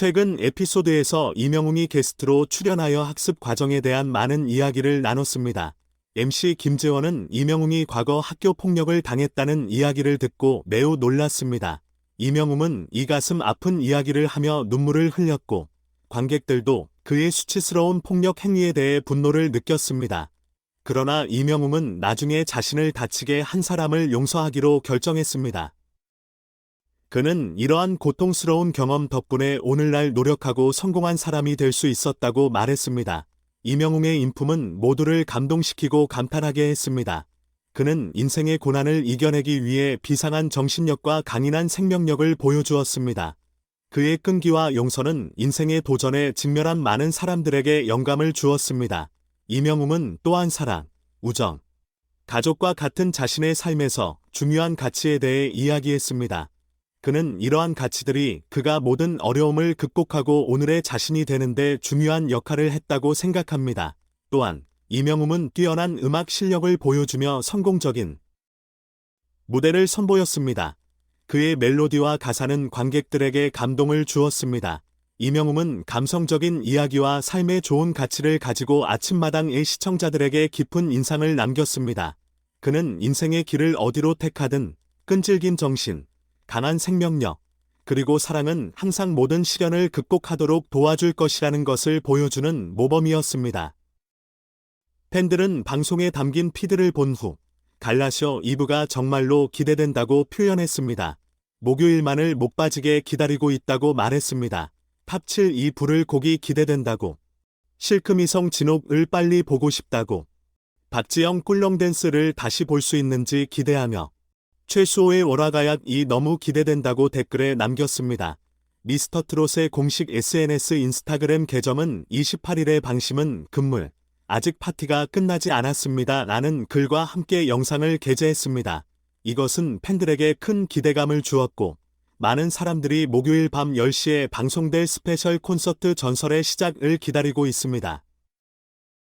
최근 에피소드에서 이명웅이 게스트로 출연하여 학습 과정에 대한 많은 이야기를 나눴습니다. MC 김재원은 이명웅이 과거 학교 폭력을 당했다는 이야기를 듣고 매우 놀랐습니다. 이명웅은 이 가슴 아픈 이야기를 하며 눈물을 흘렸고 관객들도 그의 수치스러운 폭력 행위에 대해 분노를 느꼈습니다. 그러나 이명웅은 나중에 자신을 다치게 한 사람을 용서하기로 결정했습니다. 그는 이러한 고통스러운 경험 덕분에 오늘날 노력하고 성공한 사람이 될 수 있었다고 말했습니다. 이명웅의 인품은 모두를 감동시키고 감탄하게 했습니다. 그는 인생의 고난을 이겨내기 위해 비상한 정신력과 강인한 생명력을 보여주었습니다. 그의 끈기와 용서는 인생의 도전에 직면한 많은 사람들에게 영감을 주었습니다. 이명웅은 또한 사랑, 우정, 가족과 같은 자신의 삶에서 중요한 가치에 대해 이야기했습니다. 그는 이러한 가치들이 그가 모든 어려움을 극복하고 오늘의 자신이 되는데 중요한 역할을 했다고 생각합니다. 또한 이명웅은 뛰어난 음악 실력을 보여주며 성공적인 무대를 선보였습니다. 그의 멜로디와 가사는 관객들에게 감동을 주었습니다. 이명웅은 감성적인 이야기와 삶의 좋은 가치를 가지고 아침마당의 시청자들에게 깊은 인상을 남겼습니다. 그는 인생의 길을 어디로 택하든 끈질긴 정신, 강한 생명력, 그리고 사랑은 항상 모든 시련을 극복하도록 도와줄 것이라는 것을 보여주는 모범이었습니다. 팬들은 방송에 담긴 피드를 본 후 갈라쇼 2부가 정말로 기대된다고 표현했습니다. 목요일만을 못 빠지게 기다리고 있다고 말했습니다. 탑7 2부를 곡이 기대된다고. 실크미성 진옥을 빨리 보고 싶다고. 박지영 꿀렁 댄스를 다시 볼 수 있는지 기대하며 최수호의 월화가약이 너무 기대된다고 댓글에 남겼습니다. 미스터 트롯의 공식 SNS 인스타그램 계정은 28일의 방심은 금물. 아직 파티가 끝나지 않았습니다. 라는 글과 함께 영상을 게재했습니다. 이것은 팬들에게 큰 기대감을 주었고, 많은 사람들이 목요일 밤 10시에 방송될 스페셜 콘서트 전설의 시작을 기다리고 있습니다.